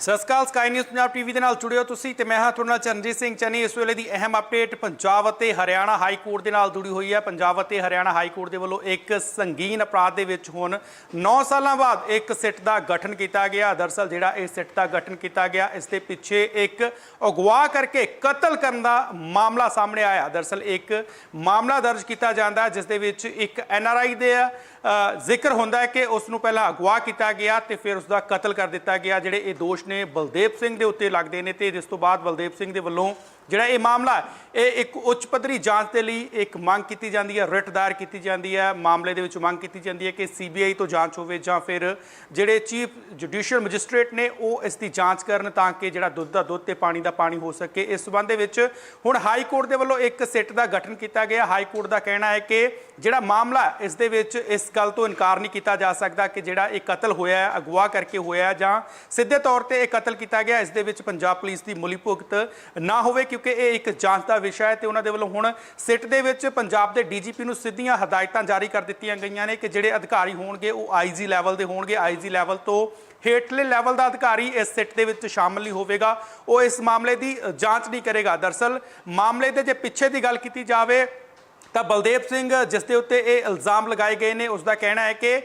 ਸਤਿ ਸ਼੍ਰੀ ਅਕਾਲ ਸਕਾਈ ਨਿਊਜ਼ ਪੰਜਾਬ ਟੀਵੀ ਦੇ ਨਾਲ ਜੁੜਿਓ ਤੁਸੀਂ ਤੇ ਮੈਂ ਹਾਂ ਤੁਹਾਡੇ ਨਾਲ ਚਰਨਜੀਤ ਸਿੰਘ ਚੰਨੀ। ਇਸ ਵੇਲੇ ਦੀ ਅਹਿਮ ਅਪਡੇਟ ਪੰਜਾਬ ਅਤੇ ਹਰਿਆਣਾ ਹਾਈ ਕੋਰਟ ਦੇ ਨਾਲ ਜੁੜੀ ਹੋਈ ਹੈ। ਪੰਜਾਬ ਅਤੇ ਹਰਿਆਣਾ ਹਾਈ ਕੋਰਟ ਦੇ ਵੱਲੋਂ ਇੱਕ ਸੰਗੀਨ ਅਪਰਾਧ ਦੇ ਵਿੱਚ ਹੁਣ 9 ਸਾਲਾਂ ਬਾਅਦ ਇੱਕ ਸਿੱਟ ਦਾ ਗਠਨ ਕੀਤਾ ਗਿਆ। ਦਰਸਲ ਜਿਹੜਾ ਇਹ ਸਿੱਟ ਦਾ ਗਠਨ ਕੀਤਾ ਗਿਆ, ਇਸ ਦੇ ਪਿੱਛੇ ਇੱਕ ਅਗਵਾ ਕਰਕੇ ਕਤਲ ਕਰਨ ਦਾ ਮਾਮਲਾ ਸਾਹਮਣੇ ਆਇਆ। ਦਰਸਲ ਇੱਕ ਮਾਮਲਾ ਦਰਜ ਕੀਤਾ ਜਾਂਦਾ ਹੈ, ਜਿਸ ਦੇ ਵਿੱਚ ਇੱਕ ਐੱਨ ਆਰ ਆਈ ਦੇ ਜ਼ਿਕਰ ਹੁੰਦਾ ਹੈ ਕਿ ਉਸ ਨੂੰ ਪਹਿਲਾਂ ਅਗਵਾ ਕੀਤਾ ਗਿਆ ਤੇ ਫਿਰ ਉਸ ਦਾ ਕਤਲ ਕਰ ਦਿੱਤਾ ਗਿਆ। ਜਿਹੜੇ ਇਹ ਦੋਸ਼ ਨੇ ਬਲਦੇਵ ਸਿੰਘ ਦੇ ਉੱਤੇ ਲੱਗਦੇ ਨੇ ਤੇ ਜਿਸ ਤੋਂ ਬਾਅਦ ਬਲਦੇਵ ਸਿੰਘ ਦੇ ਵੱਲੋਂ ਜਿਹੜਾ ਇਹ ਮਾਮਲਾ ਇਹ ਇੱਕ ਉੱਚ ਪੱਧਰੀ ਜਾਂਚ ਦੇ ਲਈ ਇੱਕ ਮੰਗ ਕੀਤੀ ਜਾਂਦੀ ਹੈ, ਰਿਟ ਦਾਇਰ ਕੀਤੀ ਜਾਂਦੀ ਹੈ, ਮਾਮਲੇ ਦੇ ਵਿੱਚ ਮੰਗ ਕੀਤੀ ਜਾਂਦੀ ਹੈ ਕਿ ਸੀਬੀਆਈ ਤੋਂ ਜਾਂਚ ਹੋਵੇ ਜਾਂ ਫਿਰ ਜਿਹੜੇ ਚੀਫ ਜੁਡੀਸ਼ੀਅਲ ਮੈਜਿਸਟ੍ਰੇਟ ਨੇ ਉਹ ਇਸ ਦੀ ਜਾਂਚ ਕਰਨ ਤਾਂ ਕਿ ਜਿਹੜਾ ਦੁੱਧ ਦਾ ਦੁੱਧ ਤੇ ਪਾਣੀ ਦਾ ਪਾਣੀ ਹੋ ਸਕੇ। ਇਸ ਸਬੰਧ ਦੇ ਵਿੱਚ ਹੁਣ ਹਾਈ ਕੋਰਟ ਦੇ ਵੱਲੋਂ ਇੱਕ ਸਿੱਟ ਦਾ ਗਠਨ ਕੀਤਾ ਗਿਆ। ਹਾਈ ਕੋਰਟ ਦਾ ਕਹਿਣਾ ਹੈ ਕਿ ਜਿਹੜਾ ਮਾਮਲਾ ਇਸ ਦੇ ਵਿੱਚ ਇਸ ਗੱਲ ਤੋਂ ਇਨਕਾਰ ਨਹੀਂ ਕੀਤਾ ਜਾ ਸਕਦਾ ਕਿ ਜਿਹੜਾ ਇਹ ਕਤਲ ਹੋਇਆ ਹੈ, ਅਗਵਾ ਕਰਕੇ ਹੋਇਆ ਜਾਂ ਸਿੱਧੇ ਤੌਰ ਤੇ ਇਹ ਕਤਲ ਕੀਤਾ ਗਿਆ। ਇਸ ਦੇ ਵਿੱਚ ਪੰਜਾਬ ਪੁਲਿਸ ਦੀ ਮੁਲੀ ਭੁਗਤ ਨਾ ਹੋਵੇ ਕਿ ਕਿਉਂਕਿ ਇਹ ਇੱਕ ਜਾਂਚ ਦਾ ਵਿਸ਼ਾ ਹੈ ਤੇ ਉਹਨਾਂ ਦੇ ਵੱਲੋਂ ਹੁਣ ਸਿੱਟ ਦੇ ਵਿੱਚ ਪੰਜਾਬ ਦੇ ਡੀਜੀਪੀ ਨੂੰ ਸਿੱਧੀਆਂ ਹਦਾਇਤਾਂ ਜਾਰੀ ਕਰ ਦਿੱਤੀਆਂ ਗਈਆਂ ਨੇ ਕਿ ਜਿਹੜੇ ਅਧਿਕਾਰੀ ਹੋਣਗੇ ਉਹ ਆਈਜੀ ਲੈਵਲ ਦੇ ਹੋਣਗੇ। ਆਈਜੀ ਲੈਵਲ ਤੋਂ ਹੇਠਲੇ ਲੈਵਲ ਦਾ ਅਧਿਕਾਰੀ ਇਸ ਸਿੱਟ ਦੇ ਵਿੱਚ ਸ਼ਾਮਲ ਨਹੀਂ ਹੋਵੇਗਾ। ਉਹ ਇਸ ਮਾਮਲੇ ਦੀ ਜਾਂਚ ਨਹੀਂ ਕਰੇਗਾ। ਦਰਸਲ ਮਾਮਲੇ ਦੇ ਜੇ ਪਿੱਛੇ ਦੀ ਗੱਲ ਕੀਤੀ ਜਾਵੇ ਤਾਂ ਬਲਦੇਵ ਸਿੰਘ, ਜਿਸ ਦੇ ਉੱਤੇ ਇਹ ਇਲਜ਼ਾਮ ਲਗਾਏ ਗਏ ਨੇ ਉਸ ਦਾ ਕਹਿਣਾ ਹੈ ਕਿ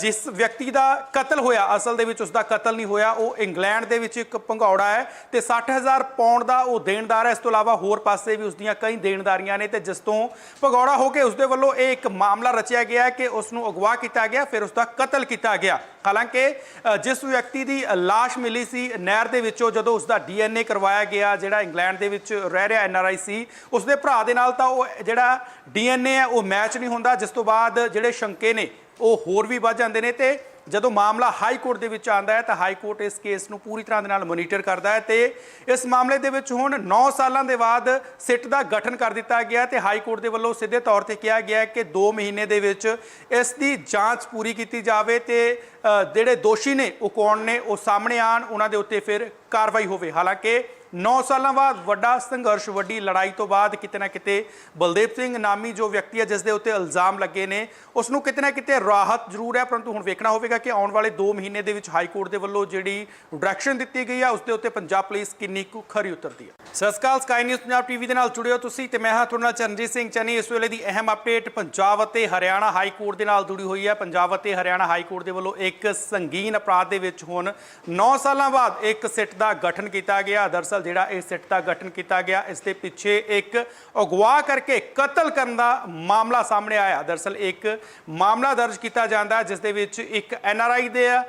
ਜਿਸ ਵਿਅਕਤੀ ਦਾ ਕਤਲ ਹੋਇਆ, ਅਸਲ ਦੇ ਵਿੱਚ ਉਸ ਦਾ ਕਤਲ ਨਹੀਂ ਹੋਇਆ, ਉਹ ਇੰਗਲੈਂਡ ਦੇ ਵਿੱਚ ਇੱਕ ਭੰਗੌੜਾ ਹੈ ਤੇ 60000 ਪੌਂਡ ਦਾ ਉਹ ਦੇਣਦਾਰ ਹੈ। ਇਸ ਤੋਂ ਇਲਾਵਾ ਹੋਰ ਪਾਸੇ ਵੀ ਉਸ ਦੀਆਂ ਕਈ ਦੇਣਦਾਰੀਆਂ ਨੇ ਤੇ ਜਿਸ ਤੋਂ ਭੰਗੌੜਾ ਹੋ ਕੇ ਉਸ ਦੇ ਵੱਲੋਂ ਇਹ ਇੱਕ ਮਾਮਲਾ ਰਚਿਆ ਗਿਆ ਕਿ ਉਸ ਨੂੰ ਅਗਵਾ ਕੀਤਾ ਗਿਆ, ਫਿਰ ਉਸ ਦਾ ਕਤਲ ਕੀਤਾ ਗਿਆ। ਹਾਲਾਂਕਿ ਜਿਸ ਵਿਅਕਤੀ ਦੀ ਲਾਸ਼ ਮਿਲੀ ਸੀ ਨਹਿਰ ਦੇ ਵਿੱਚੋਂ, ਜਦੋਂ ਉਸ ਦਾ ਡੀਐਨਏ ਕਰਵਾਇਆ ਗਿਆ, ਜਿਹੜਾ ਇੰਗਲੈਂਡ ਦੇ ਵਿੱਚ ਰਹਿ ਰਿਹਾ ਐਨਆਰਆਈ ਸੀ ਉਸ ਦੇ ਭਰਾ ਦੇ ਨਾਲ ਤਾਂ ਉਹ, ਜਿਹੜਾ ਡੀਐਨਏ ਹੈ, ਉਹ ਮੈਚ ਨਹੀਂ ਹੁੰਦਾ। ਜਿਸ ਤੋਂ ਬਾਅਦ ਜਿਹੜੇ ਸ਼ੰਕੇ ਨੇ, ਉਹ ਹੋਰ ਵੀ ਵੱਧ ਜਾਂਦੇ ਨੇ ਤੇ ਜਦੋਂ ਮਾਮਲਾ ਹਾਈ ਕੋਰਟ ਦੇ ਵਿੱਚ ਆਂਦਾ ਹੈ, ਤਾਂ ਹਾਈ ਕੋਰਟ ਇਸ ਕੇਸ ਨੂੰ ਪੂਰੀ ਤਰ੍ਹਾਂ ਦੇ ਨਾਲ ਮੋਨੀਟਰ ਕਰਦਾ ਹੈ ਤੇ ਇਸ ਮਾਮਲੇ ਦੇ ਵਿੱਚ ਹੁਣ 9 ਸਾਲਾਂ ਦੇ ਬਾਅਦ ਸਿੱਟ ਦਾ ਗਠਨ ਕਰ ਦਿੱਤਾ ਗਿਆ ਤੇ ਹਾਈ ਕੋਰਟ ਦੇ ਵੱਲੋਂ ਸਿੱਧੇ ਤੌਰ ਤੇ ਕਿਹਾ ਗਿਆ ਕਿ 2 ਮਹੀਨੇ ਦੇ ਵਿੱਚ ਇਸ ਦੀ ਜਾਂਚ ਪੂਰੀ ਕੀਤੀ ਜਾਵੇ ਤੇ ਜਿਹੜੇ ਦੋਸ਼ੀ ਨੇ, ਉਹ ਕੌਣ ਨੇ, ਉਹ ਸਾਹਮਣੇ ਆਣ ਉਹਨਾਂ ਦੇ ਉੱਤੇ ਫਿਰ ਕਾਰਵਾਈ ਹੋਵੇ। ਹਾਲਾਂਕਿ 9 ਸਾਲਾਂ ਬਾਅਦ ਵੱਡਾ ਸੰਘਰਸ਼, ਵੱਡੀ ਲੜਾਈ ਤੋਂ ਬਾਅਦ ਕਿਤੇ ਨਾ ਕਿਤੇ ਬਲਦੇਵ ਸਿੰਘ ਨਾਮੀ ਜੋ ਵਿਅਕਤੀ ਹੈ ਜਿਸ ਦੇ ਉੱਤੇ ਇਲਜ਼ਾਮ ਲੱਗੇ ਨੇ ਉਸ ਨੂੰ ਕਿਤੇ ਨਾ ਕਿਤੇ ਰਾਹਤ ਜ਼ਰੂਰ ਹੈ, ਪਰੰਤੂ ਹੁਣ ਵੇਖਣਾ ਹੋਵੇਗਾ ਕਿ ਆਉਣ ਵਾਲੇ 2 ਮਹੀਨੇ ਦੇ ਵਿੱਚ ਹਾਈ ਕੋਰਟ ਦੇ ਵੱਲੋਂ ਜਿਹੜੀ ਡਾਇਰੈਕਸ਼ਨ ਦਿੱਤੀ ਗਈ ਹੈ ਉਸ ਦੇ ਉੱਤੇ ਪੰਜਾਬ ਪੁਲਿਸ ਕਿੰਨੀ ਕੁ ਖਰੀ ਉਤਰਦੀ ਹੈ। ਸਤਿ ਸ਼੍ਰੀ ਅਕਾਲ ਸਕਾਈ ਨਿਊਜ਼ ਪੰਜਾਬ ਟੀਵੀ ਦੇ ਨਾਲ ਜੁੜਿਓ ਤੁਸੀਂ ਤੇ ਮੈਂ ਹਾਂ ਤੁਹਾਡੇ ਨਾਲ ਚਰਨਜੀਤ ਸਿੰਘ ਚੰਨੀ। ਇਸ ਵੇਲੇ ਦੀ ਅਹਿਮ ਅਪਡੇਟ ਪੰਜਾਬ ਅਤੇ ਹਰਿਆਣਾ ਹਾਈ ਕੋਰਟ ਦੇ ਨਾਲ ਜੁੜੀ ਹੋਈ ਹੈ। ਪੰਜਾਬ ਅਤੇ ਹਰਿਆਣਾ ਹਾਈ ਕੋਰਟ ਦੇ ਵੱਲੋਂ ਇੱਕ ਸੰਗੀਨ ਅਪਰਾਧ ਦੇ ਵਿੱਚ ਹੁਣ 9 ਸਾਲਾਂ ਬਾਅਦ ਇੱਕ ਸਿੱਟ ਦਾ ਗਠਨ ਕੀਤਾ ਗਿਆ। ਦਰਸਲ ਜਿਹੜਾ ਇਹ ਸਿੱਟ ਦਾ ਗਠਨ ਕੀਤਾ ਗਿਆ ਇਸ ਦੇ ਪਿੱਛੇ ਇੱਕ ਅਗਵਾ ਕਰਕੇ ਕਤਲ ਕਰਨ ਦਾ ਮਾਮਲਾ ਸਾਹਮਣੇ ਆਇਆ। ਦਰਸਲ ਇੱਕ ਮਾਮਲਾ ਦਰਜ ਕੀਤਾ ਜਾਂਦਾ ਹੈ ਜਿਸ ਦੇ ਵਿੱਚ ਇੱਕ ਐਨਆਰਆਈ ਦੇ ਅ,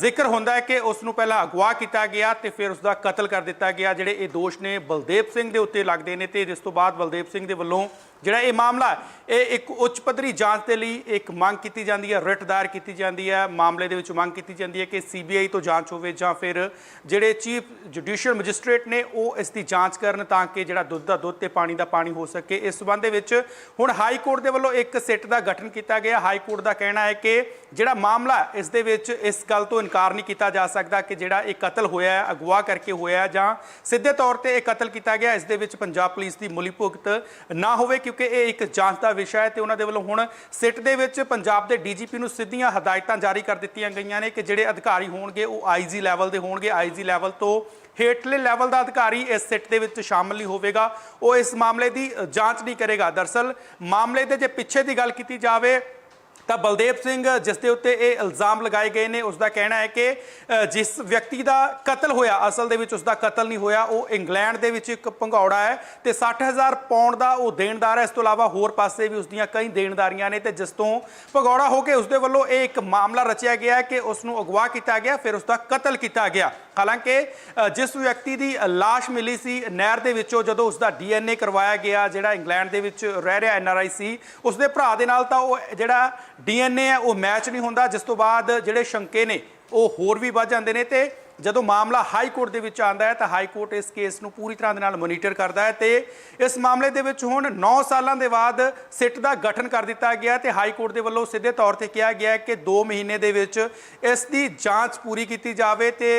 ਜ਼ਿਕਰ ਹੁੰਦਾ ਹੈ ਕਿ ਉਸ ਨੂੰ ਪਹਿਲਾਂ ਅਗਵਾ ਕੀਤਾ ਗਿਆ ਤੇ ਫਿਰ ਉਸ ਦਾ ਕਤਲ ਕਰ ਦਿੱਤਾ ਗਿਆ। ਜਿਹੜੇ ਇਹ ਦੋਸ਼ ਨੇ ਬਲਦੇਵ ਸਿੰਘ ਦੇ ਉੱਤੇ ਲੱਗਦੇ ਨੇ ਤੇ ਜਿਸ ਤੋਂ ਬਾਅਦ ਬਲਦੇਵ ਸਿੰਘ ਦੇ ਵੱਲੋਂ ਜਿਹੜਾ ਇਹ ਮਾਮਲਾ ਇਹ ਇੱਕ ਉੱਚ ਪੱਧਰੀ ਜਾਂਚ ਦੇ ਲਈ ਇੱਕ ਮੰਗ ਕੀਤੀ ਜਾਂਦੀ ਹੈ, ਰਿਟ ਦਾਇਰ ਕੀਤੀ ਜਾਂਦੀ ਹੈ। ਮਾਮਲੇ ਦੇ ਵਿੱਚ ਮੰਗ ਕੀਤੀ ਜਾਂਦੀ ਹੈ ਕਿ ਸੀਬੀਆਈ ਤੋਂ ਜਾਂਚ ਹੋਵੇ ਜਾਂ ਫਿਰ ਜਿਹੜੇ ਚੀਫ ਜੁਡੀਸ਼ੀਅਲ ਮੈਜਿਸਟ੍ਰੇਟ ਨੇ ਉਹ ਇਸ ਦੀ ਜਾਂਚ ਕਰਨ ਤਾਂ ਕਿ ਜਿਹੜਾ ਦੁੱਧ ਦਾ ਦੁੱਧ ਤੇ ਪਾਣੀ ਦਾ ਪਾਣੀ ਹੋ ਸਕੇ। ਇਸ ਸਬੰਧ ਦੇ ਵਿੱਚ ਹੁਣ ਹਾਈ ਕੋਰਟ ਦੇ ਵੱਲੋਂ ਇੱਕ ਸਿੱਟ ਦਾ ਗਠਨ ਕੀਤਾ ਗਿਆ। ਹਾਈ ਕੋਰਟ ਦਾ ਕਹਿਣਾ ਹੈ ਕਿ ਜਿਹੜਾ ਮਾਮਲਾ ਇਸ ਦੇ ਵਿੱਚ ਇਸ ਗੱਲ ਤੋਂ ਇਨਕਾਰ ਨਹੀਂ ਕੀਤਾ ਜਾ ਸਕਦਾ ਕਿ ਜਿਹੜਾ ਇਹ ਕਤਲ ਹੋਇਆ ਹੈ, ਅਗਵਾ ਕਰਕੇ ਹੋਇਆ ਜਾਂ ਸਿੱਧੇ ਤੌਰ ਤੇ ਇਹ ਕਤਲ ਕੀਤਾ ਗਿਆ, ਇਸ ਦੇ ਵਿੱਚ ਪੰਜਾਬ ਪੁਲਿਸ ਦੀ ਮੁਲੀ ਭੁਗਤ ਨਾ ਹੋਵੇ ਕਿਉਂਕਿ ਇਹ ਇੱਕ ਜਾਂਚ ਦਾ ਵਿਸ਼ਾ ਹੈ ਤੇ ਉਹਨਾਂ ਦੇ ਵੱਲੋਂ ਹੁਣ ਸਿੱਟ ਦੇ ਵਿੱਚ ਪੰਜਾਬ ਦੇ ਡੀਜੀਪੀ ਨੂੰ ਸਿੱਧੀਆਂ ਹਦਾਇਤਾਂ ਜਾਰੀ ਕਰ ਦਿੱਤੀਆਂ ਗਈਆਂ ਨੇ ਕਿ ਜਿਹੜੇ ਅਧਿਕਾਰੀ ਹੋਣਗੇ ਉਹ ਆਈਜੀ ਲੈਵਲ ਦੇ ਹੋਣਗੇ। ਆਈਜੀ ਲੈਵਲ ਤੋਂ ਹੇਠਲੇ ਲੈਵਲ ਦਾ ਅਧਿਕਾਰੀ ਇਸ ਸਿੱਟ ਦੇ ਵਿੱਚ ਸ਼ਾਮਲ ਨਹੀਂ ਹੋਵੇਗਾ। ਉਹ ਇਸ ਮਾਮਲੇ ਦੀ ਜਾਂਚ ਨਹੀਂ ਕਰੇਗਾ। ਦਰਸਲ ਮਾਮਲੇ ਦੇ ਜੇ ਪਿੱਛੇ ਦੀ ਗੱਲ ਕੀਤੀ ਜਾਵੇ ਤਾਂ ਬਲਦੇਵ ਸਿੰਘ, ਜਿਸ ਦੇ ਉੱਤੇ ਇਹ ਇਲਜ਼ਾਮ ਲਗਾਏ ਗਏ ਨੇ ਉਸ ਦਾ ਕਹਿਣਾ ਹੈ ਕਿ ਜਿਸ ਵਿਅਕਤੀ ਦਾ ਕਤਲ ਹੋਇਆ, ਅਸਲ ਦੇ ਵਿੱਚ ਉਸ ਦਾ ਕਤਲ ਨਹੀਂ ਹੋਇਆ, ਉਹ ਇੰਗਲੈਂਡ ਦੇ ਵਿੱਚ ਇੱਕ ਭੰਗੌੜਾ ਹੈ ਤੇ 60000 ਪੌਂਡ ਦਾ ਉਹ ਦੇਣਦਾਰ ਹੈ। ਇਸ ਤੋਂ ਇਲਾਵਾ ਹੋਰ ਪਾਸੇ ਵੀ ਉਸ ਦੀਆਂ ਕਈ ਦੇਣਦਾਰੀਆਂ ਨੇ ਤੇ ਜਿਸ ਤੋਂ ਭੰਗੌੜਾ ਹੋ ਕੇ ਉਸ ਦੇ ਵੱਲੋਂ ਇਹ ਇੱਕ ਮਾਮਲਾ ਰਚਿਆ ਗਿਆ ਹੈ ਕਿ ਉਸ ਨੂੰ ਅਗਵਾ ਕੀਤਾ ਗਿਆ, ਫਿਰ ਉਸ ਦਾ ਕਤਲ ਕੀਤਾ ਗਿਆ। ਹਾਲਾਂਕਿ ਜਿਸ ਵਿਅਕਤੀ ਦੀ ਲਾਸ਼ ਮਿਲੀ ਸੀ, ਨਹਿਰ ਦੇ ਵਿੱਚੋਂ ਜਦੋਂ ਉਸ ਦਾ ਡੀਐਨਏ ਕਰਵਾਇਆ ਗਿਆ, ਜਿਹੜਾ ਇੰਗਲੈਂਡ ਦੇ ਵਿੱਚ ਰਹਿ ਰਿਹਾ ਐਨਆਰਆਈ ਸੀ ਉਸ ਦੇ ਭਰਾ ਦੇ ਨਾਲ ਤਾਂ ਉਹ, ਜਿਹੜਾ ਡੀਐਨਏ ਹੈ, ਉਹ ਮੈਚ ਨਹੀਂ ਹੁੰਦਾ, ਜਿਸ ਤੋਂ ਬਾਅਦ ਜਿਹੜੇ ਸ਼ੰਕੇ ਨੇ, ਉਹ ਹੋਰ ਵੀ ਵੱਧ ਜਾਂਦੇ ਨੇ ਤੇ ਜਦੋਂ ਮਾਮਲਾ ਹਾਈ ਕੋਰਟ ਦੇ ਵਿੱਚ ਆਂਦਾ ਹੈ ਤਾਂ ਹਾਈ ਕੋਰਟ ਇਸ ਕੇਸ ਨੂੰ ਪੂਰੀ ਤਰ੍ਹਾਂ ਦੇ ਨਾਲ ਮੋਨੀਟਰ ਕਰਦਾ ਹੈ ਤੇ ਇਸ ਮਾਮਲੇ ਦੇ ਵਿੱਚ ਹੁਣ 9 ਸਾਲਾਂ ਦੇ ਬਾਅਦ ਸਿੱਟ ਦਾ ਗਠਨ ਕਰ ਦਿੱਤਾ ਗਿਆ ਤੇ ਹਾਈ ਕੋਰਟ ਦੇ ਵੱਲੋਂ ਸਿੱਧੇ ਤੌਰ ਤੇ ਕਿਹਾ ਗਿਆ ਕਿ 2 ਮਹੀਨੇ ਦੇ ਵਿੱਚ ਇਸ ਦੀ ਜਾਂਚ ਪੂਰੀ ਕੀਤੀ ਜਾਵੇ ਤੇ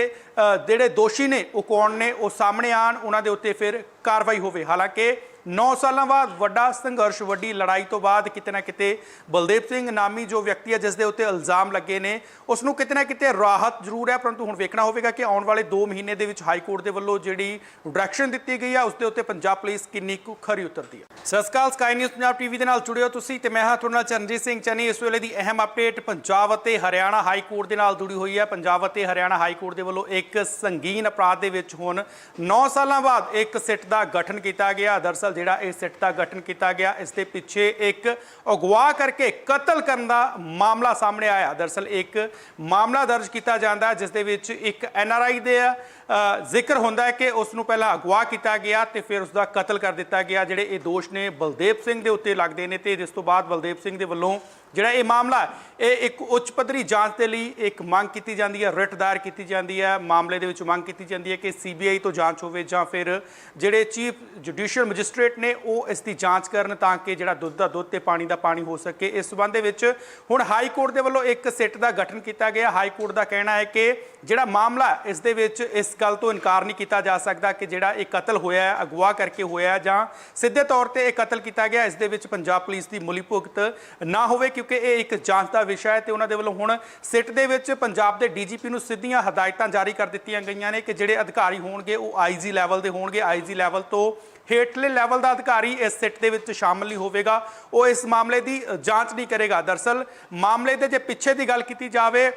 ਜਿਹੜੇ ਦੋਸ਼ੀ ਨੇ, ਉਹ ਕੌਣ ਨੇ, ਉਹ ਸਾਹਮਣੇ ਆਣ ਉਹਨਾਂ ਦੇ ਉੱਤੇ ਫਿਰ ਕਾਰਵਾਈ ਹੋਵੇ। ਹਾਲਾਂਕਿ 9 ਸਾਲਾਂ ਬਾਅਦ ਵੱਡਾ ਸੰਘਰਸ਼, ਵੱਡੀ ਲੜਾਈ ਤੋਂ ਬਾਅਦ ਕਿਤੇ ਨਾ ਕਿਤੇ ਬਲਦੇਵ ਸਿੰਘ ਨਾਮੀ ਜੋ ਵਿਅਕਤੀ ਹੈ ਜਿਸ ਦੇ ਉੱਤੇ ਇਲਜ਼ਾਮ ਲੱਗੇ ਨੇ ਉਸ ਨੂੰ ਕਿਤੇ ਨਾ ਕਿਤੇ ਰਾਹਤ ਜ਼ਰੂਰ ਹੈ, ਪਰੰਤੂ ਹੁਣ ਵੇਖਣਾ ਹੋਵੇਗਾ ਕਿ ਆਉਣ ਵਾਲੇ 2 ਮਹੀਨੇ ਦੇ ਵਿੱਚ ਹਾਈ ਕੋਰਟ ਦੇ ਵੱਲੋਂ ਜਿਹੜੀ ਡਾਇਰੈਕਸ਼ਨ ਦਿੱਤੀ ਗਈ ਹੈ ਉਸ ਦੇ ਉੱਤੇ ਪੰਜਾਬ ਪੁਲਿਸ ਕਿੰਨੀ ਕੁ ਖਰੀ ਉਤਰਦੀ ਹੈ ਸਤਿ ਸ਼੍ਰੀ ਅਕਾਲ ਸਕਾਈ ਨਿਊਜ਼ ਪੰਜਾਬ ਟੀਵੀ ਦੇ ਨਾਲ ਜੁੜਿਓ ਤੁਸੀਂ ਤੇ ਮੈਂ ਹਾਂ ਤੁਹਾਡੇ ਨਾਲ ਚਰਨਜੀਤ ਸਿੰਘ ਚੰਨੀ। ਇਸ ਵੇਲੇ ਦੀ ਅਹਿਮ ਅਪਡੇਟ ਪੰਜਾਬ ਅਤੇ ਹਰਿਆਣਾ ਹਾਈ ਕੋਰਟ ਦੇ ਨਾਲ ਜੁੜੀ ਹੋਈ ਹੈ ਪੰਜਾਬ ਅਤੇ ਹਰਿਆਣਾ ਹਾਈ ਕੋਰਟ ਦੇ ਵੱਲੋਂ ਇੱਕ ਸੰਗੀਨ ਅਪਰਾਧ ਦੇ ਵਿੱਚ ਹੁਣ 9 ਸਾਲਾਂ ਬਾਅਦ ਇੱਕ ਸਿੱਟ ਦਾ ਗਠਨ ਕੀਤਾ ਗਿਆ। ਦਰਸਲ ਜਿਹੜਾ ਇਹ ਸਿੱਟ ਦਾ ਗਠਨ ਕੀਤਾ ਗਿਆ ਇਸ ਦੇ ਪਿੱਛੇ ਇੱਕ ਅਗਵਾ ਕਰਕੇ ਕਤਲ ਕਰਨ ਦਾ ਮਾਮਲਾ ਸਾਹਮਣੇ ਆਇਆ। ਦਰਅਸਲ ਇੱਕ ਮਾਮਲਾ ਦਰਜ ਕੀਤਾ ਜਾਂਦਾ ਹੈ ਜਿਸ ਦੇ ਵਿੱਚ ਇੱਕ ਆਈ ਦੇ ਅ, ਜ਼ਿਕਰ ਹੁੰਦਾ ਹੈ ਕਿ ਉਸ ਨੂੰ ਪਹਿਲਾਂ ਅਗਵਾ ਕੀਤਾ ਗਿਆ ਤੇ ਫਿਰ ਉਸ ਦਾ ਕਤਲ ਕਰ ਦਿੱਤਾ ਗਿਆ ਜਿਹੜੇ ਇਹ ਦੋਸ਼ ਨੇ ਬਲਦੇਵ ਸਿੰਘ ਦੇ ਉੱਤੇ ਲੱਗਦੇ ਨੇ ਤੇ ਜਿਸ ਤੋਂ ਬਾਅਦ ਬਲਦੇਵ ਸਿੰਘ ਦੇ ਵੱਲੋਂ ਜਿਹੜਾ ਇਹ ਮਾਮਲਾ ਇਹ ਇੱਕ ਉੱਚ ਪੱਧਰੀ ਜਾਂਚ ਦੇ ਲਈ ਇੱਕ ਮੰਗ ਕੀਤੀ ਜਾਂਦੀ ਹੈ, ਰਿਟ ਦਾਇਰ ਕੀਤੀ ਜਾਂਦੀ ਹੈ। ਮਾਮਲੇ ਦੇ ਵਿੱਚ ਮੰਗ ਕੀਤੀ ਜਾਂਦੀ ਹੈ ਕਿ ਸੀਬੀਆਈ ਤੋਂ ਜਾਂਚ ਹੋਵੇ ਜਾਂ ਫਿਰ ਜਿਹੜੇ ਚੀਫ ਜੁਡੀਸ਼ੀਅਲ ਮੈਜਿਸਟ੍ਰੇਟ ਨੇ, ਉਹ ਇਸ ਦੀ ਜਾਂਚ ਕਰਨ ਤਾਂ ਕਿ ਜਿਹੜਾ ਦੁੱਧ ਦਾ ਦੁੱਧ ਤੇ ਪਾਣੀ ਦਾ ਪਾਣੀ ਹੋ ਸਕੇ। ਇਸ ਸਬੰਧ ਦੇ ਵਿੱਚ ਹੁਣ ਹਾਈ ਕੋਰਟ ਦੇ ਵੱਲੋਂ ਇੱਕ ਸਿੱਟ ਦਾ ਗਠਨ ਕੀਤਾ ਗਿਆ। ਹਾਈ ਕੋਰਟ ਦਾ ਕਹਿਣਾ ਹੈ ਕਿ ਜਿਹੜਾ ਮਾਮਲਾ ਇਸ ਦੇ ਵਿੱਚ ਇਸ ਗੱਲ ਤੋਂ ਇਨਕਾਰ ਨਹੀਂ ਕੀਤਾ ਜਾ ਸਕਦਾ ਕਿ ਜਿਹੜਾ ਇਹ ਕਤਲ ਹੋਇਆ ਹੈ, ਅਗਵਾ ਕਰਕੇ ਹੋਇਆ ਜਾਂ ਸਿੱਧੇ ਤੌਰ ਤੇ ਇਹ ਕਤਲ ਕੀਤਾ ਗਿਆ। ਇਸ ਦੇ ਵਿੱਚ ਪੰਜਾਬ ਪੁਲਿਸ ਦੀ ਮੁਲੀ ਭੁਗਤ ਨਾ ਹੋਵੇ ਕਿ ਕਿਉਂਕਿ ਇਹ ਇੱਕ ਜਾਂਚ ਦਾ ਵਿਸ਼ਾ ਹੈ ਤੇ ਉਹਨਾਂ ਦੇ ਵੱਲੋਂ ਹੁਣ ਸਿੱਟ ਦੇ ਵਿੱਚ ਪੰਜਾਬ ਦੇ ਡੀਜੀਪੀ ਨੂੰ ਸਿੱਧੀਆਂ ਹਦਾਇਤਾਂ ਜਾਰੀ ਕਰ ਦਿੱਤੀਆਂ ਗਈਆਂ ਨੇ ਕਿ ਜਿਹੜੇ ਅਧਿਕਾਰੀ ਹੋਣਗੇ ਉਹ ਆਈਜੀ ਲੈਵਲ ਦੇ ਹੋਣਗੇ। ਆਈਜੀ ਲੈਵਲ ਤੋਂ ਹੇਠਲੇ ਲੈਵਲ ਦਾ ਅਧਿਕਾਰੀ ਇਸ ਸਿੱਟ ਦੇ ਵਿੱਚ ਸ਼ਾਮਲ ਨਹੀਂ ਹੋਵੇਗਾ। ਉਹ ਇਸ ਮਾਮਲੇ ਦੀ ਜਾਂਚ ਨਹੀਂ ਕਰੇਗਾ। ਦਰਸਲ ਮਾਮਲੇ ਦੇ ਜੇ ਪਿੱਛੇ ਦੀ ਗੱਲ ਕੀਤੀ ਜਾਵੇ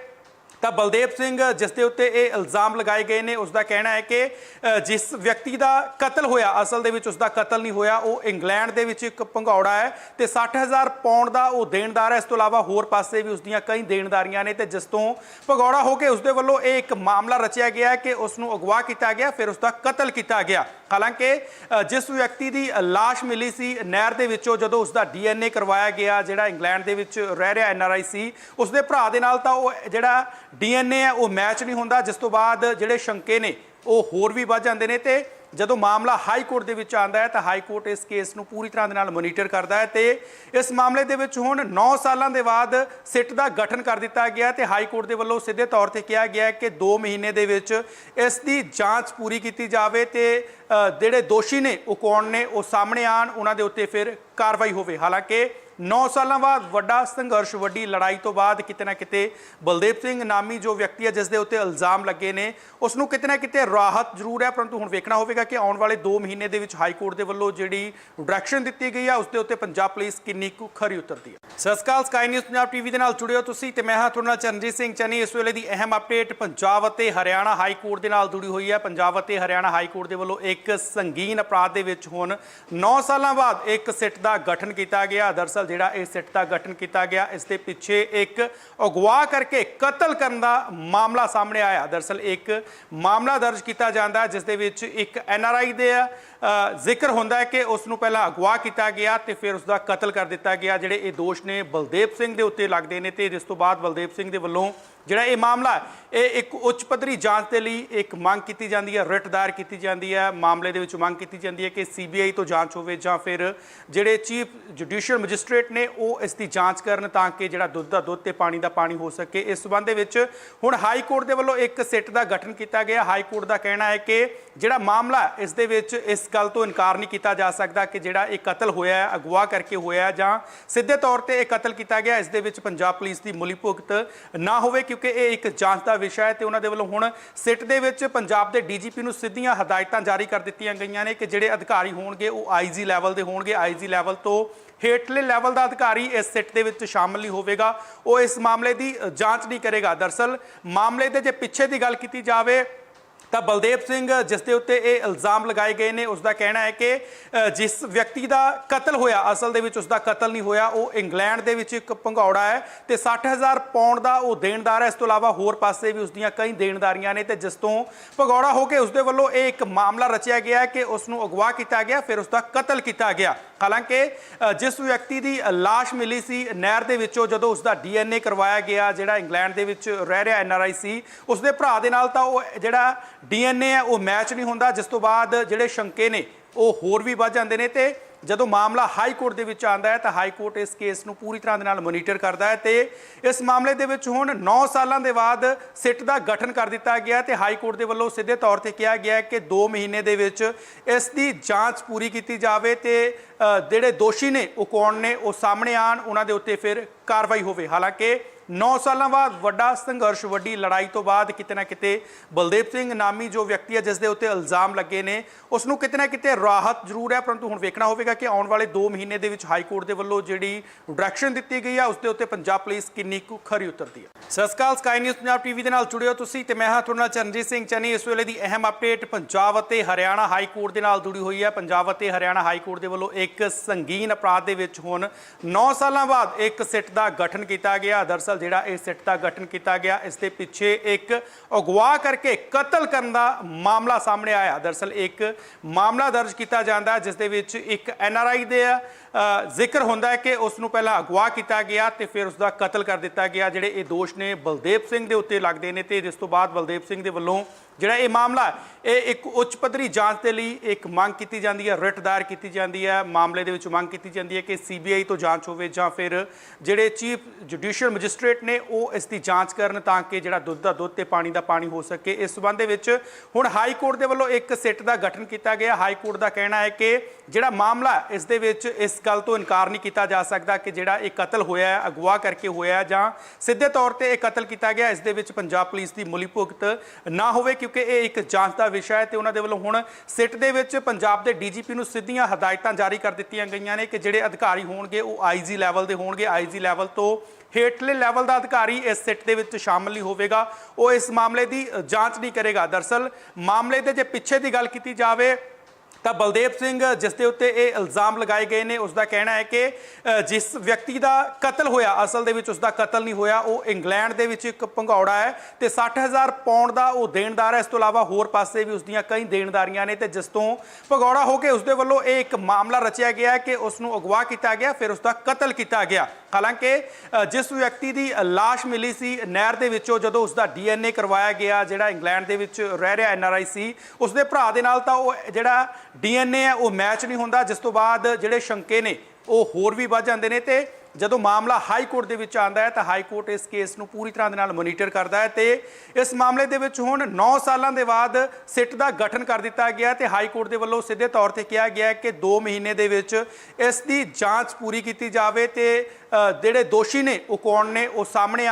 ਤਾਂ ਬਲਦੇਵ ਸਿੰਘ, ਜਿਸ ਦੇ ਉੱਤੇ ਇਹ ਇਲਜ਼ਾਮ ਲਗਾਏ ਗਏ ਨੇ ਉਸ ਦਾ ਕਹਿਣਾ ਹੈ ਕਿ ਜਿਸ ਵਿਅਕਤੀ ਦਾ ਕਤਲ ਹੋਇਆ, ਅਸਲ ਦੇ ਵਿੱਚ ਉਸ ਦਾ ਕਤਲ ਨਹੀਂ ਹੋਇਆ, ਉਹ ਇੰਗਲੈਂਡ ਦੇ ਵਿੱਚ ਇੱਕ ਭੰਗੌੜਾ ਹੈ ਤੇ 60000 ਪੌਂਡ ਦਾ ਉਹ ਦੇਣਦਾਰ ਹੈ। ਇਸ ਤੋਂ ਇਲਾਵਾ ਹੋਰ ਪਾਸੇ ਵੀ ਉਸ ਦੀਆਂ ਕਈ ਦੇਣਦਾਰੀਆਂ ਨੇ ਤੇ ਜਿਸ ਤੋਂ ਭੰਗੌੜਾ ਹੋ ਕੇ ਉਸ ਦੇ ਵੱਲੋਂ ਇਹ ਇੱਕ ਮਾਮਲਾ ਰਚਿਆ ਗਿਆ ਹੈ ਕਿ ਉਸ ਨੂੰ ਅਗਵਾ ਕੀਤਾ ਗਿਆ, ਫਿਰ ਉਸ ਦਾ ਕਤਲ ਕੀਤਾ ਗਿਆ। ਹਾਲਾਂਕਿ ਜਿਸ ਵਿਅਕਤੀ ਦੀ ਲਾਸ਼ ਮਿਲੀ ਸੀ, ਨਹਿਰ ਦੇ ਵਿੱਚੋਂ ਜਦੋਂ ਉਸ ਦਾ ਡੀਐਨਏ ਕਰਵਾਇਆ ਗਿਆ, ਜਿਹੜਾ ਇੰਗਲੈਂਡ ਦੇ ਵਿੱਚ ਰਹਿ ਰਿਹਾ ਐਨਆਰਆਈ ਸੀ ਉਸ ਦੇ ਭਰਾ ਦੇ ਨਾਲ ਤਾਂ ਉਹ ਜਿਹੜਾ ਡੀਐਨਏ ਹੈ, ਉਹ ਮੈਚ ਨਹੀਂ ਹੁੰਦਾ। ਜਿਸ ਤੋਂ ਬਾਅਦ ਜਿਹੜੇ ਸ਼ੰਕੇ ਨੇ, ਉਹ ਹੋਰ ਵੀ ਵੱਧ ਜਾਂਦੇ ਨੇ ਤੇ ਜਦੋਂ ਮਾਮਲਾ ਹਾਈ ਕੋਰਟ ਦੇ ਵਿੱਚ ਆਉਂਦਾ ਹੈ ਤਾਂ ਹਾਈ ਕੋਰਟ ਇਸ ਕੇਸ ਨੂੰ ਪੂਰੀ ਤਰ੍ਹਾਂ ਦੇ ਨਾਲ ਮੋਨੀਟਰ ਕਰਦਾ ਹੈ ਤੇ ਇਸ ਮਾਮਲੇ ਦੇ ਵਿੱਚ ਹੁਣ 9 ਸਾਲਾਂ ਦੇ ਬਾਅਦ ਸਿੱਟ ਦਾ ਗਠਨ ਕਰ ਦਿੱਤਾ ਗਿਆ ਤੇ ਹਾਈ ਕੋਰਟ ਦੇ ਵੱਲੋਂ ਸਿੱਧੇ ਤੌਰ ਤੇ ਕਿਹਾ ਗਿਆ ਕਿ 2 ਮਹੀਨੇ ਦੇ ਵਿੱਚ ਇਸ ਦੀ ਜਾਂਚ ਪੂਰੀ ਕੀਤੀ ਜਾਵੇ ਤੇ ਜਿਹੜੇ ਦੋਸ਼ੀ ਨੇ, ਉਹ ਕੌਣ ਨੇ, ਉਹ ਸਾਹਮਣੇ ਆਣ ਉਹਨਾਂ ਦੇ ਉੱਤੇ ਫਿਰ ਕਾਰਵਾਈ ਹੋਵੇ। ਹਾਲਾਂਕਿ 9 ਸਾਲਾਂ ਬਾਅਦ ਵੱਡਾ ਸੰਘਰਸ਼, ਵੱਡੀ ਲੜਾਈ ਤੋਂ ਬਾਅਦ ਕਿਤੇ ਨਾ ਕਿਤੇ ਬਲਦੇਵ ਸਿੰਘ ਨਾਮੀ ਜੋ ਵਿਅਕਤੀ ਹੈ ਜਿਸ ਦੇ ਉੱਤੇ ਇਲਜ਼ਾਮ ਲੱਗੇ ਨੇ ਉਸ ਨੂੰ ਕਿਤੇ ਨਾ ਕਿਤੇ ਰਾਹਤ ਜ਼ਰੂਰ ਹੈ, ਪਰੰਤੂ ਹੁਣ ਵੇਖਣਾ ਹੋਵੇਗਾ ਕਿ ਆਉਣ ਵਾਲੇ 2 ਮਹੀਨੇ ਦੇ ਵਿੱਚ ਹਾਈ ਕੋਰਟ ਦੇ ਵੱਲੋਂ ਜਿਹੜੀ ਡਾਇਰੈਕਸ਼ਨ ਦਿੱਤੀ ਗਈ ਹੈ ਉਸ ਦੇ ਉੱਤੇ ਪੰਜਾਬ ਪੁਲਿਸ ਕਿੰਨੀ ਕੁ ਖਰੀ ਉਤਰਦੀ ਹੈ। ਸਤਿ ਸ਼੍ਰੀ ਅਕਾਲ ਸਕਾਈ ਨਿਊਜ਼ ਪੰਜਾਬ ਟੀਵੀ ਦੇ ਨਾਲ ਜੁੜਿਓ ਤੁਸੀਂ ਤੇ ਮੈਂ ਹਾਂ ਤੁਹਾਡੇ ਨਾਲ ਚਰਨਜੀਤ ਸਿੰਘ ਚੰਨੀ। ਇਸ ਵੇਲੇ ਦੀ ਅਹਿਮ ਅਪਡੇਟ ਪੰਜਾਬ ਅਤੇ ਹਰਿਆਣਾ ਹਾਈ ਕੋਰਟ ਦੇ ਨਾਲ ਜੁੜੀ ਹੋਈ ਹੈ। ਪੰਜਾਬ ਅਤੇ ਹਰਿਆਣਾ ਹਾਈ ਕੋਰਟ ਦੇ ਵੱਲੋਂ ਇੱਕ ਸੰਗੀਨ ਅਪਰਾਧ ਦੇ ਵਿੱਚ ਹੁਣ 9 ਸਾਲਾਂ ਬਾਅਦ ਇੱਕ ਸਿੱਟ ਦਾ ਗਠਨ ਕੀਤਾ ਗਿਆ। ਦਰਸਲ ਜਿਹੜਾ ਇਹ ਸਿੱਟ ਦਾ ਗਠਨ ਕੀਤਾ ਗਿਆ, ਇਸ ਦੇ ਪਿੱਛੇ ਇੱਕ ਅਗਵਾ ਕਰਕੇ ਕਤਲ ਕਰਨ ਦਾ ਮਾਮਲਾ ਸਾਹਮਣੇ ਆਇਆ। ਦਰਅਸਲ ਇੱਕ ਮਾਮਲਾ ਦਰਜ ਕੀਤਾ ਜਾਂਦਾ ਹੈ, ਜਿਸ ਦੇ ਵਿੱਚ ਇੱਕ ਆਈ ਦੇ ਜ਼ਿਕਰ ਹੁੰਦਾ ਹੈ ਕਿ ਉਸ ਨੂੰ ਪਹਿਲਾਂ ਅਗਵਾ ਕੀਤਾ ਗਿਆ ਤੇ ਫਿਰ ਉਸ ਦਾ ਕਤਲ ਕਰ ਦਿੱਤਾ ਗਿਆ। ਜਿਹੜੇ ਇਹ ਦੋਸ਼ ਨੇ ਬਲਦੇਵ ਸਿੰਘ ਦੇ ਉੱਤੇ ਲੱਗਦੇ ਨੇ ਤੇ ਜਿਸ ਤੋਂ ਬਾਅਦ ਬਲਦੇਵ ਸਿੰਘ ਦੇ ਵੱਲੋਂ ਜਿਹੜਾ ਇਹ ਮਾਮਲਾ ਇਹ ਇੱਕ ਉੱਚ ਪੱਧਰੀ ਜਾਂਚ ਦੇ ਲਈ ਇੱਕ ਮੰਗ ਕੀਤੀ ਜਾਂਦੀ ਹੈ, ਰਿਟ ਦਾਇਰ ਕੀਤੀ ਜਾਂਦੀ ਹੈ। ਮਾਮਲੇ ਦੇ ਵਿੱਚ ਮੰਗ ਕੀਤੀ ਜਾਂਦੀ ਹੈ ਕਿ ਸੀਬੀਆਈ ਤੋਂ ਜਾਂਚ ਹੋਵੇ ਜਾਂ ਫਿਰ ਜਿਹੜੇ ਚੀਫ ਜੁਡੀਸ਼ੀਅਲ ਮੈਜਿਸਟ੍ਰੇਟ ਨੇ ਉਹ ਇਸ ਦੀ ਜਾਂਚ ਕਰਨ ਤਾਂ ਕਿ ਜਿਹੜਾ ਦੁੱਧ ਦਾ ਦੁੱਧ ਤੇ ਪਾਣੀ ਦਾ ਪਾਣੀ ਹੋ ਸਕੇ। ਇਸ ਸਬੰਧ ਦੇ ਵਿੱਚ ਹੁਣ ਹਾਈ ਕੋਰਟ ਦੇ ਵੱਲੋਂ ਇੱਕ ਸਿੱਟ ਦਾ ਗਠਨ ਕੀਤਾ ਗਿਆ। ਹਾਈ ਕੋਰਟ ਦਾ ਕਹਿਣਾ ਹੈ ਕਿ ਜਿਹੜਾ ਮਾਮਲਾ ਇਸ ਦੇ ਵਿੱਚ ਇਸ ਗੱਲ ਤੋਂ ਇਨਕਾਰ ਨਹੀਂ ਕੀਤਾ ਜਾ ਸਕਦਾ ਕਿ ਜਿਹੜਾ ਇਹ ਕਤਲ ਹੋਇਆ ਹੈ, ਅਗਵਾ ਕਰਕੇ ਹੋਇਆ ਜਾਂ ਸਿੱਧੇ ਤੌਰ ਤੇ ਇਹ ਕਤਲ ਕੀਤਾ ਗਿਆ, ਇਸ ਦੇ ਵਿੱਚ ਪੰਜਾਬ ਪੁਲਿਸ ਦੀ ਮੁਲੀ ਭੁਗਤ ਨਾ ਹੋਵੇ ਕਿਉਂਕਿ ਇਹ ਇੱਕ ਜਾਂਚ ਦਾ ਵਿਸ਼ਾ ਹੈ ਤੇ ਉਹਨਾਂ ਦੇ ਵੱਲੋਂ ਹੁਣ ਸਿੱਟ ਦੇ ਵਿੱਚ ਪੰਜਾਬ ਦੇ ਡੀਜੀਪੀ ਨੂੰ ਸਿੱਧੀਆਂ ਹਦਾਇਤਾਂ ਜਾਰੀ ਕਰ ਦਿੱਤੀਆਂ ਗਈਆਂ ਨੇ ਕਿ ਜਿਹੜੇ ਅਧਿਕਾਰੀ ਹੋਣਗੇ ਉਹ ਆਈਜੀ ਲੈਵਲ ਦੇ ਹੋਣਗੇ। ਆਈਜੀ ਲੈਵਲ ਤੋਂ ਹੇਠਲੇ ਲੈਵਲ ਦਾ ਅਧਿਕਾਰੀ ਇਸ ਸਿੱਟ ਦੇ ਵਿੱਚ ਸ਼ਾਮਲ ਨਹੀਂ ਹੋਵੇਗਾ। ਉਹ ਇਸ ਮਾਮਲੇ ਦੀ ਜਾਂਚ ਨਹੀਂ ਕਰੇਗਾ। ਦਰਸਲ, ਮਾਮਲੇ ਦੇ ਜੇ ਪਿੱਛੇ ਦੀ ਗੱਲ ਕੀਤੀ ਜਾਵੇ ਤਾਂ ਬਲਦੇਵ ਸਿੰਘ, ਜਿਸ ਦੇ ਉੱਤੇ ਇਹ ਇਲਜ਼ਾਮ ਲਗਾਏ ਗਏ ਨੇ ਉਸ ਦਾ ਕਹਿਣਾ ਹੈ ਕਿ ਜਿਸ ਵਿਅਕਤੀ ਦਾ ਕਤਲ ਹੋਇਆ, ਅਸਲ ਦੇ ਵਿੱਚ ਉਸ ਦਾ ਕਤਲ ਨਹੀਂ ਹੋਇਆ, ਉਹ ਇੰਗਲੈਂਡ ਦੇ ਵਿੱਚ ਇੱਕ ਭੰਗੌੜਾ ਹੈ ਤੇ 60000 ਪੌਂਡ ਦਾ ਉਹ ਦੇਣਦਾਰ ਹੈ। ਇਸ ਤੋਂ ਇਲਾਵਾ ਹੋਰ ਪਾਸੇ ਵੀ ਉਸ ਦੀਆਂ ਕਈ ਦੇਣਦਾਰੀਆਂ ਨੇ ਤੇ ਜਿਸ ਤੋਂ ਭੰਗੌੜਾ ਹੋ ਕੇ ਉਸ ਦੇ ਵੱਲੋਂ ਇਹ ਇੱਕ ਮਾਮਲਾ ਰਚਿਆ ਗਿਆ ਹੈ ਕਿ ਉਸ ਨੂੰ ਅਗਵਾ ਕੀਤਾ ਗਿਆ, ਫਿਰ ਉਸ ਦਾ ਕਤਲ ਕੀਤਾ ਗਿਆ। ਹਾਲਾਂਕਿ ਜਿਸ ਵਿਅਕਤੀ ਦੀ ਲਾਸ਼ ਮਿਲੀ ਸੀ, ਨਹਿਰ ਦੇ ਵਿੱਚੋਂ ਜਦੋਂ ਉਸ ਦਾ ਡੀਐਨਏ ਕਰਵਾਇਆ ਗਿਆ, ਜਿਹੜਾ ਇੰਗਲੈਂਡ ਦੇ ਵਿੱਚ ਰਹਿ ਰਿਹਾ ਐਨਆਰਆਈ ਸੀ ਉਸ ਦੇ ਭਰਾ ਦੇ ਨਾਲ ਤਾਂ ਉਹ ਜਿਹੜਾ ਡੀਐਨਏ ਹੈ, ਉਹ ਮੈਚ ਨਹੀਂ ਹੁੰਦਾ। ਜਿਸ ਤੋਂ ਬਾਅਦ ਜਿਹੜੇ ਸ਼ੰਕੇ ਨੇ, ਉਹ ਹੋਰ ਵੀ ਵੱਧ ਜਾਂਦੇ ਨੇ ਤੇ ਜਦੋਂ ਮਾਮਲਾ ਹਾਈ ਕੋਰਟ ਦੇ ਵਿੱਚ ਆਂਦਾ ਹੈ ਤਾਂ ਹਾਈ ਕੋਰਟ ਇਸ ਕੇਸ ਨੂੰ ਪੂਰੀ ਤਰ੍ਹਾਂ ਦੇ ਨਾਲ ਮੋਨੀਟਰ ਕਰਦਾ ਹੈ ਤੇ ਇਸ ਮਾਮਲੇ ਦੇ ਵਿੱਚ ਹੁਣ 9 ਸਾਲਾਂ ਦੇ ਬਾਅਦ ਸਿੱਟ ਦਾ ਗਠਨ ਕਰ ਦਿੱਤਾ ਗਿਆ ਤੇ ਹਾਈ ਕੋਰਟ ਦੇ ਵੱਲੋਂ ਸਿੱਧੇ ਤੌਰ ਤੇ ਕਿਹਾ ਗਿਆ ਕਿ 2 ਮਹੀਨੇ ਦੇ ਵਿੱਚ ਇਸ ਦੀ ਜਾਂਚ ਪੂਰੀ ਕੀਤੀ ਜਾਵੇ ਤੇ ਜਿਹੜੇ ਦੋਸ਼ੀ ਨੇ, ਉਹ ਕੌਣ ਨੇ, ਉਹ ਸਾਹਮਣੇ ਆਣ ਉਹਨਾਂ ਦੇ ਉੱਤੇ ਫਿਰ ਕਾਰਵਾਈ ਹੋਵੇ। ਹਾਲਾਂਕਿ 9 ਸਾਲਾਂ ਬਾਅਦ ਵੱਡਾ ਸੰਘਰਸ਼, ਵੱਡੀ ਲੜਾਈ ਤੋਂ ਬਾਅਦ ਕਿਤੇ ਨਾ ਕਿਤੇ ਬਲਦੇਵ ਸਿੰਘ ਨਾਮੀ ਜੋ ਵਿਅਕਤੀ ਹੈ ਜਿਸ ਦੇ ਉੱਤੇ ਇਲਜ਼ਾਮ ਲੱਗੇ ਨੇ ਉਸ ਨੂੰ ਕਿਤੇ ਨਾ ਕਿਤੇ ਰਾਹਤ ਜ਼ਰੂਰ ਹੈ, ਪਰੰਤੂ ਹੁਣ ਵੇਖਣਾ ਹੋਵੇਗਾ ਕਿ ਆਉਣ ਵਾਲੇ 2 ਮਹੀਨੇ ਦੇ ਵਿੱਚ ਹਾਈ ਕੋਰਟ ਦੇ ਵੱਲੋਂ ਜਿਹੜੀ ਡਾਇਰੈਕਸ਼ਨ ਦਿੱਤੀ ਗਈ ਹੈ ਉਸ ਦੇ ਉੱਤੇ ਪੰਜਾਬ ਪੁਲਿਸ ਕਿੰਨੀ ਕੁ ਖਰੀ ਉਤਰਦੀ ਹੈ ਸਤਿ ਸ਼੍ਰੀ ਅਕਾਲ ਸਕਾਈ ਨਿਊਜ਼ ਪੰਜਾਬ ਟੀਵੀ ਦੇ ਨਾਲ ਜੁੜੇ ਹੋ ਤੁਸੀਂ ਤੇ ਮੈਂ ਹਾਂ ਤੁਹਾਡੇ ਨਾਲ ਚਰਨਜੀਤ ਸਿੰਘ ਚੰਨੀ। ਇਸ ਵੇਲੇ ਦੀ ਅਹਿਮ ਅਪਡੇਟ ਪੰਜਾਬ ਅਤੇ ਹਰਿਆਣਾ ਹਾਈ ਕੋਰਟ ਦੇ ਨਾਲ ਜੁੜੀ ਹੋਈ ਹੈ ਪੰਜਾਬ ਅਤੇ ਹਰਿਆਣਾ ਹਾਈ ਕੋਰਟ ਦੇ ਵੱਲੋਂ ਇੱਕ ਸੰਗੀਨ ਅਪਰਾਧ ਦੇ ਵਿੱਚ ਹੁਣ 9 ਸਾਲਾਂ ਬਾਅਦ ਇੱਕ ਸਿੱਟ ਦਾ ਗਠਨ ਕੀਤਾ ਗਿਆ। ਦਰਸਲ ਜਿਹੜਾ ਇਹ ਸਿੱਟ ਦਾ ਗਠਨ ਕੀਤਾ ਗਿਆ ਇਸ ਦੇ ਪਿੱਛੇ ਇੱਕ ਅਗਵਾ ਕਰਕੇ ਕਤਲ ਕਰਨ ਦਾ ਮਾਮਲਾ ਸਾਹਮਣੇ ਆਇਆ। ਦਰਅਸਲ ਇੱਕ ਮਾਮਲਾ ਦਰਜ ਕੀਤਾ ਜਾਂਦਾ ਹੈ ਜਿਸ ਦੇ ਵਿੱਚ ਇੱਕ ਐਨ ਆਰ ਆਈ ਦੇ ਅ, ਜ਼ਿਕਰ ਹੁੰਦਾ ਹੈ ਕਿ ਉਸ ਨੂੰ ਪਹਿਲਾਂ ਅਗਵਾ ਕੀਤਾ ਗਿਆ ਤੇ ਫਿਰ ਉਸ ਦਾ ਕਤਲ ਕਰ ਦਿੱਤਾ ਗਿਆ। ਜਿਹੜੇ ਇਹ ਦੋਸ਼ ਨੇ ਬਲਦੇਵ ਸਿੰਘ ਦੇ ਉੱਤੇ ਲੱਗਦੇ ਨੇ ਤੇ ਜਿਸ ਤੋਂ ਬਾਅਦ ਬਲਦੇਵ ਸਿੰਘ ਦੇ ਵੱਲੋਂ ਜਿਹੜਾ ਇਹ ਮਾਮਲਾ ਇਹ ਇੱਕ ਉੱਚ ਪੱਧਰੀ ਜਾਂਚ ਦੇ ਲਈ ਇੱਕ ਮੰਗ ਕੀਤੀ ਜਾਂਦੀ ਹੈ, ਰਿਟ ਦਾਇਰ ਕੀਤੀ ਜਾਂਦੀ ਹੈ। ਮਾਮਲੇ ਦੇ ਵਿੱਚ ਮੰਗ ਕੀਤੀ ਜਾਂਦੀ ਹੈ ਕਿ ਸੀਬੀਆਈ ਤੋਂ ਜਾਂਚ ਹੋਵੇ ਜਾਂ ਫਿਰ ਜਿਹੜੇ ਚੀਫ ਜੁਡੀਸ਼ੀਅਲ ਮੈਜਿਸਟ੍ਰੇਟ ਨੇ ਉਹ ਇਸ ਦੀ ਜਾਂਚ ਕਰਨ ਤਾਂ ਕਿ ਜਿਹੜਾ ਦੁੱਧ ਦਾ ਦੁੱਧ ਤੇ ਪਾਣੀ ਦਾ ਪਾਣੀ ਹੋ ਸਕੇ। ਇਸ ਸਬੰਧ ਦੇ ਵਿੱਚ ਹੁਣ ਹਾਈ ਕੋਰਟ ਦੇ ਵੱਲੋਂ ਇੱਕ ਸਿੱਟ ਦਾ ਗਠਨ ਕੀਤਾ ਗਿਆ। ਹਾਈ ਕੋਰਟ ਦਾ ਕਹਿਣਾ ਹੈ ਕਿ ਜਿਹੜਾ ਮਾਮਲਾ ਇਸ ਦੇ ਵਿੱਚ ਇਸ ਗੱਲ ਤੋਂ ਇਨਕਾਰ ਨਹੀਂ ਕੀਤਾ ਜਾ ਸਕਦਾ ਕਿ ਜਿਹੜਾ ਇਹ ਕਤਲ ਹੋਇਆ ਹੈ, ਅਗਵਾ ਕਰਕੇ ਹੋਇਆ ਹੈ ਜਾਂ ਸਿੱਧੇ ਤੌਰ ਤੇ ਇਹ ਕਤਲ ਕੀਤਾ ਗਿਆ, ਇਸ ਦੇ ਵਿੱਚ ਪੰਜਾਬ ਪੁਲਿਸ ਦੀ ਮੁਲੀ ਭੁਗਤ ਨਾ ਹੋਵੇ ਕਿਉਂਕਿ ਇਹ ਇੱਕ ਜਾਂਚ ਦਾ ਵਿਸ਼ਾ ਹੈ ਤੇ ਉਹਨਾਂ ਦੇ ਵੱਲੋਂ ਹੁਣ ਸਿੱਟ ਦੇ ਵਿੱਚ ਪੰਜਾਬ ਦੇ ਡੀਜੀਪੀ ਨੂੰ ਸਿੱਧੀਆਂ ਹਦਾਇਤਾਂ ਜਾਰੀ ਕਰ ਦਿੱਤੀਆਂ ਗਈਆਂ ਨੇ ਕਿ ਜਿਹੜੇ ਅਧਿਕਾਰੀ ਹੋਣਗੇ ਉਹ ਆਈਜੀ ਲੈਵਲ ਦੇ ਹੋਣਗੇ। ਆਈਜੀ ਲੈਵਲ ਤੋਂ ਹੇਠਲੇ ਲੈਵਲ ਦਾ ਅਧਿਕਾਰੀ ਇਸ ਸਿੱਟ ਦੇ ਵਿੱਚ ਸ਼ਾਮਲ ਨਹੀਂ ਹੋਵੇਗਾ। ਉਹ ਇਸ ਮਾਮਲੇ ਦੀ ਜਾਂਚ ਨਹੀਂ ਕਰੇਗਾ। ਦਰਸਲ ਮਾਮਲੇ ਦੇ ਜੇ ਪਿੱਛੇ ਦੀ ਗੱਲ ਕੀਤੀ ਜਾਵੇ ਤਾਂ ਬਲਦੇਵ ਸਿੰਘ, ਜਿਸ ਦੇ ਉੱਤੇ ਇਹ ਇਲਜ਼ਾਮ ਲਗਾਏ ਗਏ ਨੇ ਉਸ ਦਾ ਕਹਿਣਾ ਹੈ ਕਿ ਜਿਸ ਵਿਅਕਤੀ ਦਾ ਕਤਲ ਹੋਇਆ, ਅਸਲ ਦੇ ਵਿੱਚ ਉਸ ਦਾ ਕਤਲ ਨਹੀਂ ਹੋਇਆ, ਉਹ ਇੰਗਲੈਂਡ ਦੇ ਵਿੱਚ ਇੱਕ ਭੰਗੌੜਾ ਹੈ ਤੇ 60000 ਪੌਂਡ ਦਾ ਉਹ ਦੇਣਦਾਰ ਹੈ। ਇਸ ਤੋਂ ਇਲਾਵਾ ਹੋਰ ਪਾਸੇ ਵੀ ਉਸ ਦੀਆਂ ਕਈ ਦੇਣਦਾਰੀਆਂ ਨੇ ਤੇ ਜਿਸ ਤੋਂ ਭੰਗੌੜਾ ਹੋ ਕੇ ਉਸ ਦੇ ਵੱਲੋਂ ਇਹ ਇੱਕ ਮਾਮਲਾ ਰਚਿਆ ਗਿਆ ਕਿ ਉਸ ਨੂੰ ਅਗਵਾ ਕੀਤਾ ਗਿਆ, ਫਿਰ ਉਸ ਦਾ ਕਤਲ ਕੀਤਾ ਗਿਆ। ਹਾਲਾਂਕਿ ਜਿਸ ਵਿਅਕਤੀ ਦੀ ਲਾਸ਼ ਮਿਲੀ ਸੀ, ਨਹਿਰ ਦੇ ਵਿੱਚੋਂ ਜਦੋਂ ਉਸ ਦਾ ਡੀਐਨਏ ਕਰਵਾਇਆ ਗਿਆ, ਜਿਹੜਾ ਇੰਗਲੈਂਡ ਦੇ ਵਿੱਚ ਰਹਿ ਰਿਹਾ ਐਨਆਰਆਈ ਸੀ ਉਸ ਦੇ ਭਰਾ ਦੇ ਨਾਲ ਤਾਂ ਉਹ, ਜਿਹੜਾ ਡੀਐਨਏ ਹੈ, ਉਹ ਮੈਚ ਨਹੀਂ ਹੁੰਦਾ, ਜਿਸ ਤੋਂ ਬਾਅਦ ਜਿਹੜੇ ਸ਼ੰਕੇ ਨੇ, ਉਹ ਹੋਰ ਵੀ ਵੱਧ ਜਾਂਦੇ ਨੇ ਤੇ ਜਦੋਂ ਮਾਮਲਾ ਹਾਈ ਕੋਰਟ ਦੇ ਵਿੱਚ ਆਂਦਾ ਹੈ ਤਾਂ ਹਾਈ ਕੋਰਟ ਇਸ ਕੇਸ ਨੂੰ ਪੂਰੀ ਤਰ੍ਹਾਂ ਦੇ ਨਾਲ ਮੋਨੀਟਰ ਕਰਦਾ ਹੈ ਤੇ ਇਸ ਮਾਮਲੇ ਦੇ ਵਿੱਚ ਹੁਣ 9 ਸਾਲਾਂ ਦੇ ਬਾਅਦ ਸਿੱਟ ਦਾ ਗਠਨ ਕਰ ਦਿੱਤਾ ਗਿਆ ਤੇ ਹਾਈ ਕੋਰਟ ਦੇ ਵੱਲੋਂ ਸਿੱਧੇ ਤੌਰ ਤੇ ਕਿਹਾ ਗਿਆ ਕਿ 2 ਮਹੀਨੇ ਦੇ ਵਿੱਚ ਇਸ ਦੀ ਜਾਂਚ ਪੂਰੀ ਕੀਤੀ ਜਾਵੇ ਤੇ ਜਿਹੜੇ ਦੋਸ਼ੀ ਨੇ ਉਹ ਕੌਣ ਨੇ, ਉਹ ਸਾਹਮਣੇ